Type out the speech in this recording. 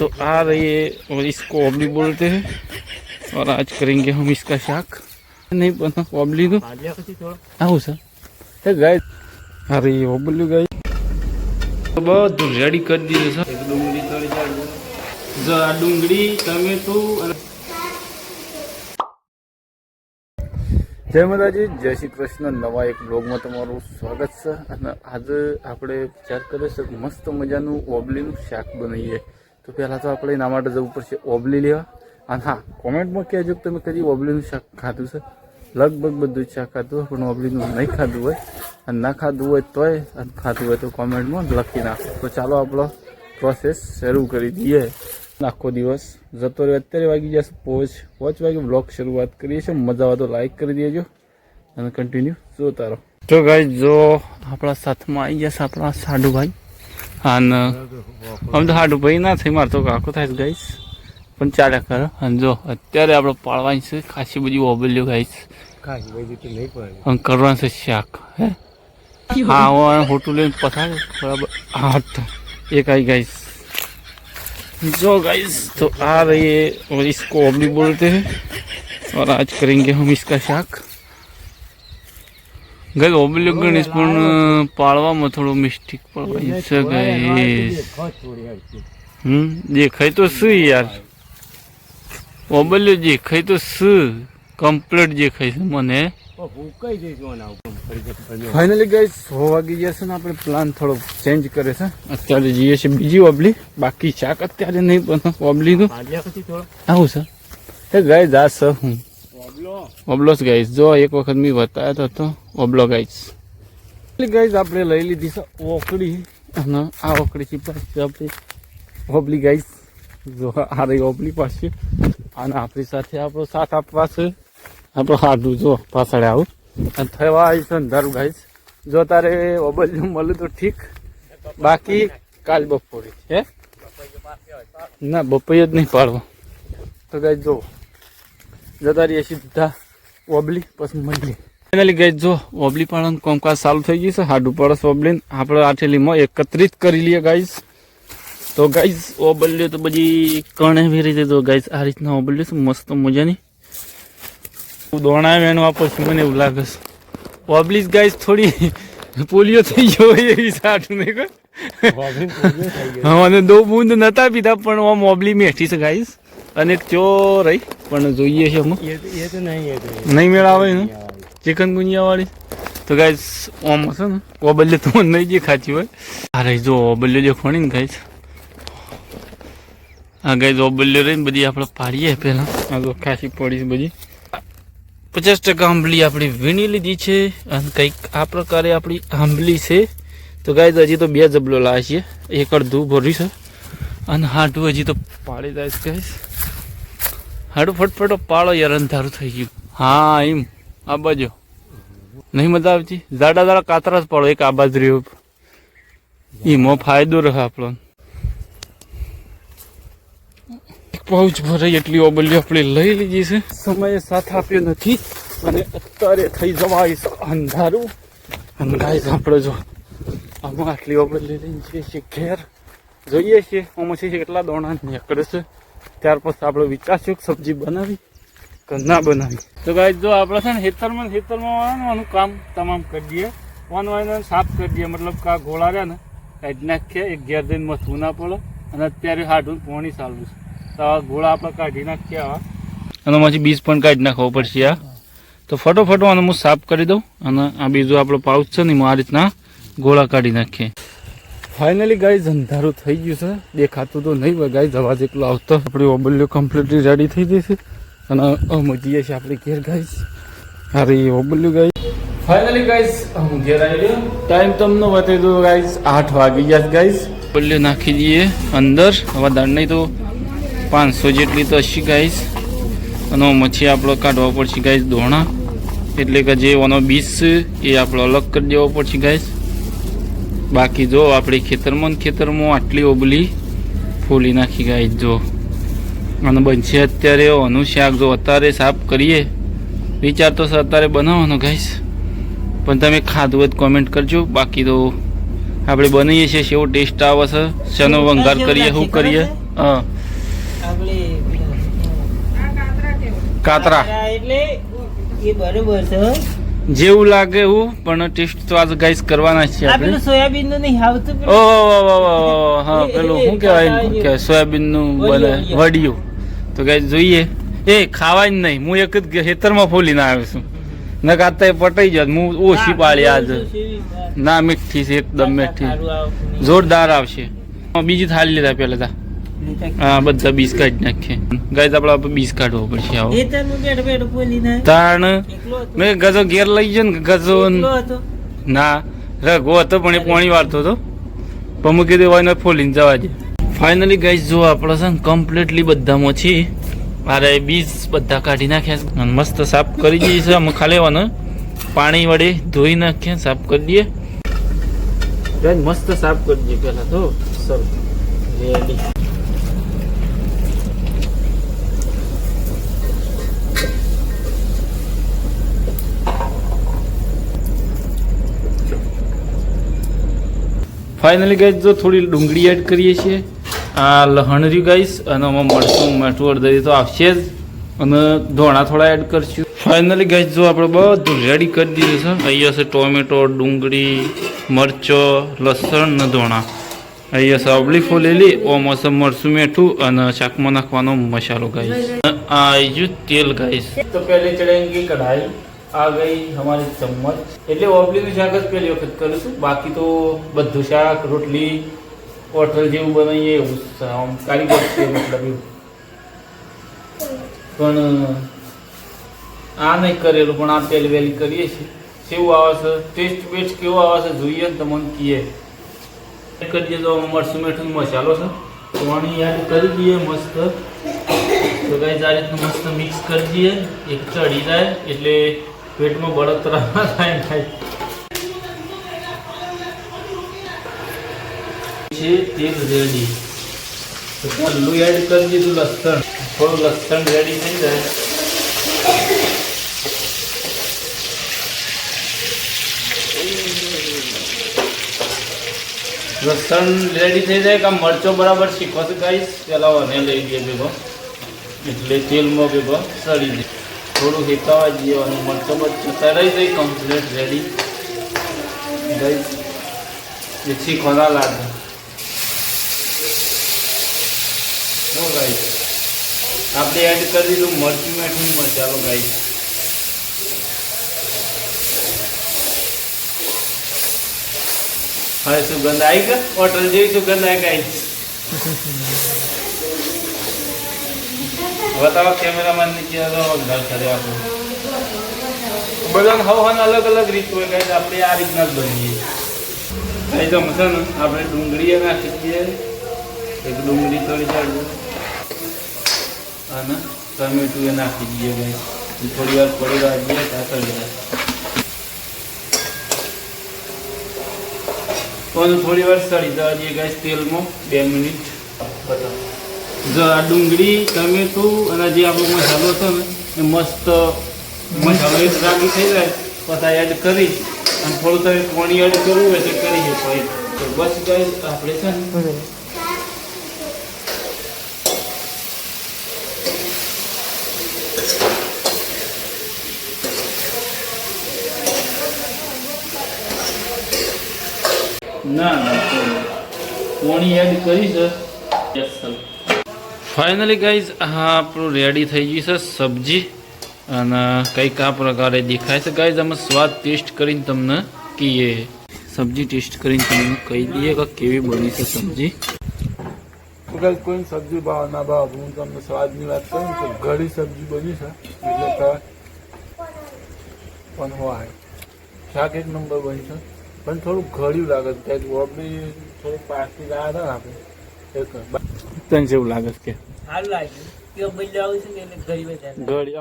तो आ रही है और इसको ओबली बोलते हैं और आज करेंगे हम इसका शाक नहीं बना ओबली तो આવું છે એ ગાય અરે ઓબલ્યું ગાય બધું રેડી કરી દીધું છે ડુંગળી તળી જો આ ડુંગળી ટમેટું અને જય માતાજી જય શ્રી કૃષ્ણ નવા એક બ્લોગમાં તમારું સ્વાગત છે અને આજે આપણે વિચાર કર્યો છે કે મસ્ત મજાનું ઓબલીનું શાક બનાવીએ તો પહેલાં તો આપણે એના માટે જવું પડશે ઓબલી લેવા. અને હા, કોમેન્ટમાં કહેજો કે તમે કદી ઓબલીનું શાક ખાધું છે? લગભગ બધું જ શાક ખાધું હોય, પણ ઓબલીનું નહીં ખાધું હોય. અને ના ખાધું હોય તોય, અને ખાધું હોય તો કોમેન્ટમાં લખી નાખો. તો ચાલો આપણો પ્રોસેસ શરૂ કરી દઈએ. આખો દિવસ જતો રહ્યો. અત્યારે વાગી જશે પોચ. પોચ વાગે બ્લોગ શરૂઆત કરીએ છીએ. મજા આવે તો લાઈક કરી દેજો. અને કન્ટિન્યુ જોતા રહો. તો ગાઈ જો આપણા સાથમાં આવી જશે આપણા સાડુભાઈ. અને આમ તો સાડુભાઈ ના થઈ મારે તો કાકો થાય ગાઈશ પણ ચાલ્યા કરો અને જો અત્યારે આપણે પાળવાની છે ખાસી બધી ઓબલ્યો ગાઈશ અને કરવાનું છે શાક હે હા હું હોટલ લઈને પસાર બરાબર હા તો એક આવી ગાઈશ जो गाइस तो आ रही है और इसको ओबली बोलते हैं और आज करेंगे हम इसका शाक ગઈ ઓબલી ગણેશ પણ પાળવામાં થોડો મિસ્ટેક પડવાની છે ગાઈસ હમ? દેખાય તો શું યાર? ઓબલ્યો દેખાય તો શું કમ્પ્લીટ દેખાય છે મને. ફાઇનલી ગઈ સો વાગી જશે ને આપણે પ્લાન થોડો ચેન્જ કરે છે. અત્યારે જઈએ છીએ બીજી ઓબલી. બાકી શાક અત્યારે નહીં પણ ઓબલીનું. આવું છે. એ ગાય જા સર હું. ઓબલો જ ગાઈસ જો એક વખત મેં બતાવ્યો તો હતો ઓબલો ગાઈસ ગાઈસ આપણે લઈ લીધી છે ઓકડી. અને આ ઓકડીથી પાછી આપણે ઓબલી ગાઈસ જો આ રહી ઓબલી પાછી. અને આપણી સાથે આપણો સાથ આપવા છે. આપણો હાડું જો પાછળ આવું. અને થવા આવી છે અંધારું ગાઈસ જો તારે ઓબલ્યું મળે તો ઠીક. બાકી કાલ બપોરે હે? ના બપોરે જ નહીં પાડવા. તો ગાઈ જો. જતા રહીએ સીધા ઓબલી પછી મળી ફાઇનલી ગઈ જો ઓબલી પાડવાનું કોમકાજ ચાલુ થઈ ગયું છે હાડું પડસ ઓબલીને આપણે આઠેલીમાં એકત્રિત કરી લઈએ ગાઈસ તો ગાઈઝ ઓબલ્યો તો બધી કણે ભેરી છે તો ગાઈઝ આ રીતના ઓબલ્યો છે મસ્ત મજાની. દોણા વેણવા પછી મને એવું લાગે છે. ઓબલીસ ગાઈઝ થોડી પોલિયો થઈ ગયો હોય એવી સાઠું નહીં હા અને દો બૂંદ નતા પીધા પણ આમ ઓબલી મેઠી છે ગાઈસ અને ચો રહી? પણ જોઈએ છે અમે નહીં મેળાવે ને ચિકન ગુનિયા વાળી તો ગાઈસ ઓમ હશે ને? ઓબલ્લે તો નહીં જે ખાતી હોય. અરે જો ઓબલ્લે જે ખોણી ને ગાઈસ આ ગાઈસ ઓબલ્લે રહીને બધી આપણે પાડીએ પહેલાં. આ તો ખાસી પડી બધી. પચાસ ટકા આંબલી આપણી વીણી લીધી છે અને કંઈક આ પ્રકારે આપણી આંબલી છે. તો ગાય હજી તો બે જબલો લાવે છે એક અડધું ભર્યું છે. અને હાટું હજી તો પાડી જાય છે હાડું ફટફટો પાળો યાર, અંધારું થઈ ગયું. હા, એમ. આ બાજુ. નહીં મજા આવતી? જાડા જાડા કાતરા જ પાડો એક આ બાજુ એમાં ફાયદો રહે આપણો. પાઉચ ભરાઈ એટલી ઓબલી આપણે લઈ લીધી છે. સમયે સાથ આપ્યો નથી. અને અત્યારે થઈ જવાય અંધારું. અંધાય આપણે જો આમાં આટલી ઓબલી લઈને જઈએ છીએ ઘેર. જોઈએ છીએ. આમાં છે કેટલા દોણા નીકળે છે. ત્યાર પછી આપણે વિચારશું સબ્જી બનાવી કે ના બનાવી? તો ગાઈસ જો આપણે છે ને ખેતરમાં ખેતરમાં વાળવાનું કામ તમામ કરી દઈએ. વન વાઈને સાફ કરી દઈએ. મતલબ કે આ ગોળા રહ્યા ને કાઢી નાખીએ. એક ઘેર દઈને મથવું ના પડે. અને અત્યારે હાડું પોણી ચાલુ છે. તો આ ગોળા આપણે કાઢી નાખીએ આવા. અને પછી બીજ પણ કાઢી નાખવો પડશે આ. તો ફટોફટો આને હું સાફ કરી દઉં. અને આ બીજું આપણો પાઉચ છે ને, એમાં આ રીતના ગોળા કાઢી નાખીએ. ફાઇનલી ગાઈઝ અંધારું થઈ ગયું છે. દેખાતું તો નહીં હોય ગાઈઝ અવાજ એકલો આવતો. આપણી ઓબલ્યો કમ્પ્લીટલી રેડી થઈ ગઈ અને અમે જઈએ છીએ આપણે ઘેર ગાઈઝ અરે, ઓબલ્યું ગાઈઝ ફાઇનલી ગાઈઝ હું ઘેર આવી ગયો. ટાઈમ તમને બતાવી દઉં ગાઈઝ આઠ વાગી ગયા ગાઈઝ ઓબલ્યો નાખી દઈએ અંદર. હવે નહીં તો પાંચસો જેટલી તો હશે ગાઈઝ અને મચ્છી આપણો કાઢવા પડશે ગાઈઝ દોણા. એટલે કે જે ઓનો છે, એ આપણો અલગ કરી દેવો પડશે ગાઈઝ બાકી જો આપણે ખેતરમાં ખેતરમાં આટલી ઓબલી ફોલી નાખી ગાઈઝ જો અને બનશે અત્યારે ઓનું શાક જો અત્યારે સાફ કરીએ. વિચાર તો સર અત્યારે બનાવવાનો ગાઈઝ પણ તમે ખાધું હોય કોમેન્ટ કરજો. બાકી તો આપણે બનાવીએ છીએ સેવો ટેસ્ટ આવે છે. શેનો વંગાર કરીએ શું કરીએ? હા. કાતરા એટલે એ બરોબર છે. જેવું લાગે એવું પણ ટેસ્ટ તો આજે ગાઈસ કરવાના છે આપણે. સોયાબીનનું નહીં આવતું ઓ હા પેલું શું કહેવાય કે સોયાબીનનું બને વડિયું. તો ગાઈસ જોઈએ. એ ખાવાય જ નહીં. હું એક જ ખેતરમાં ફોલીને આવ્યો છું. ન કાતા એ પટાઈ જાત હું ઓછી પાડી આજ. ના મીઠી છે એકદમ મીઠી. જોરદાર આવશે. બીજી થાળી લીધા પેલા તા. હા બધા બીસ કાઢી નાખીએ ગાય આપણે બીસ કાઢવો પડશે આવો. તાણ. મેં ગજો ઘેર લઈ ગયો ને ગજો ના. રઘો હતો પણ એ પાણી વાળતો હતો. પણ મૂકી દે હોય ફોલીને જવા દે. ફાઇનલી ગાઈસ જો આપણે છે ને કમ્પ્લીટલી બધામાં છીએ મારે બીજ બધા કાઢી નાખ્યા મસ્ત સાફ કરી દઈએ છે અમે ખાલી લેવાનું. પાણી વડે ધોઈ નાખીએ સાફ કરી દઈએ. મસ્ત સાફ કરી દઈએ પહેલા તો. Sir ready. ફાઇનલી ગાઈસ જો થોડી ડુંગળી એડ કરીએ છીએ. આ લહણ રહ્યું ગાઈસ અને આમાં મરચું મીઠું અડધરી તો આવશે જ. અને ધોણા થોડા એડ કરશું. ફાઇનલી ગાઈસ જો આપણે બધું રેડી કરી દીધું છે, અહીંયા છે ટોમેટો, ડુંગળી, મરચો, લસણ ને ધોણા. અહીંયા છે અબલી ફોલેલી, ઓમાં છે મરચું મીઠું અને શાકમાં નાખવાનો મસાલો ગાઈસ આ આવી તેલ ગાઈસ તો પહેલી ચડેંગી કઢાઈ. આ ગઈ અમારી ચમ્મચ. એટલે ઓબલીનું શાક જ પહેલી વખત કરું છું. બાકી તો બધું શાક, રોટલી, હોટલ જેવું બનાવીએ એવું કારીગર છે, મતલબ એવું. પણ, આ નહીં કરેલું, પણ આ પહેલી વહેલી કરીએ છીએ. કેવું આવે છે, ટેસ્ટ બેસ્ટ કેવો આવે છે, જોઈએ ને તમને કહીએ કરી દઈએ તો મરસું મીઠું મસાલો છે. પાણી યાદ કરી દઈએ મસ્ત. તો ગાઈસ, આ રીતનું મસ્ત મિક્સ કરી દઈએ. એક ચડી જાય, એટલે પેટમાં બળતરા થાય થાય. છે તેલ રેડી તો એડ કરી દીધું, લસણ. થોડું લસણ રેડી થઈ જાય. લસણ રેડી થઈ જાય કે મરચો બરાબર શીખો તો ગાઈસ પેલા લઈ ગયો ભેગો. એટલે તેલમાં ભેગો સળી જાય થોડું હેતાવા અને મરચો મરચો તરાઈ જાય કમ્પ્લીટ રેડી ગઈ જેથી શીખો લાગે હો ગાઈ આપણે એડ કરી દીધું મરચું મેઠું મસાલો ગાઈ હવે સુગંધ આવી ગઈ હોટલ જેવી સુગંધ આવી ગાઈસ બતાવો કેમેરામેન નીચે ઘર કરે આપણું બધાને હવ હન અલગ અલગ રીત હોય, ગાઈસ, આપણે આ રીતના જ બનીએ. ગાઈસ તો છે ને, આપણે ડુંગળી નાખી દઈએ. એક ડુંગળી થોડી ચાલુ અને ટમેટું એ નાખી દઈએ ભાઈ થોડી વાર પડી રાખીએ જાય પણ થોડી વાર સળી જવા દઈએ, ગાઈસ, તેલમાં બે મિનિટ. બતાવો. જો આ ડુંગળી ટમેટું અને જે આપણો મસાલો હતો ને એ મસ્ત મસાલો એક રાગી થઈ જાય પછી એડ કરી અને થોડું તમે પાણી એડ કરવું હોય તો કરી શકો. તો બસ ગાઈસ આપણે છે ને ના ના પાણી એડ કરી છે. ફાઇનલી ગાઈઝ હા આપણું રેડી થઈ ગયું છે સબ્જી. અને કંઈક આ પ્રકારે દેખાય છે. ગાઈઝ અમે સ્વાદ ટેસ્ટ કરીને તમને કહીએ. સબ્જી ટેસ્ટ કરીને તમને કહી દઈએ કે કેવી બની છે સબ્જી. અગર કોઈ સબ્જી ભાવ ના ભાવ હું તમને સ્વાદની વાત કરું તો ઘણી સબ્જી બની છે. એટલે પણ હોય. શાક એક નંબર બની છે. પણ થોડું ઘડ્યું લાગે છે. ક્યાંક થોડું પાકી લાગે ને આપણે. એક ત્રણ જેવું લાગે છે સારું લાગ્યું કે બદલાવ છે ને એટલે ઘડી વધારે ઘડી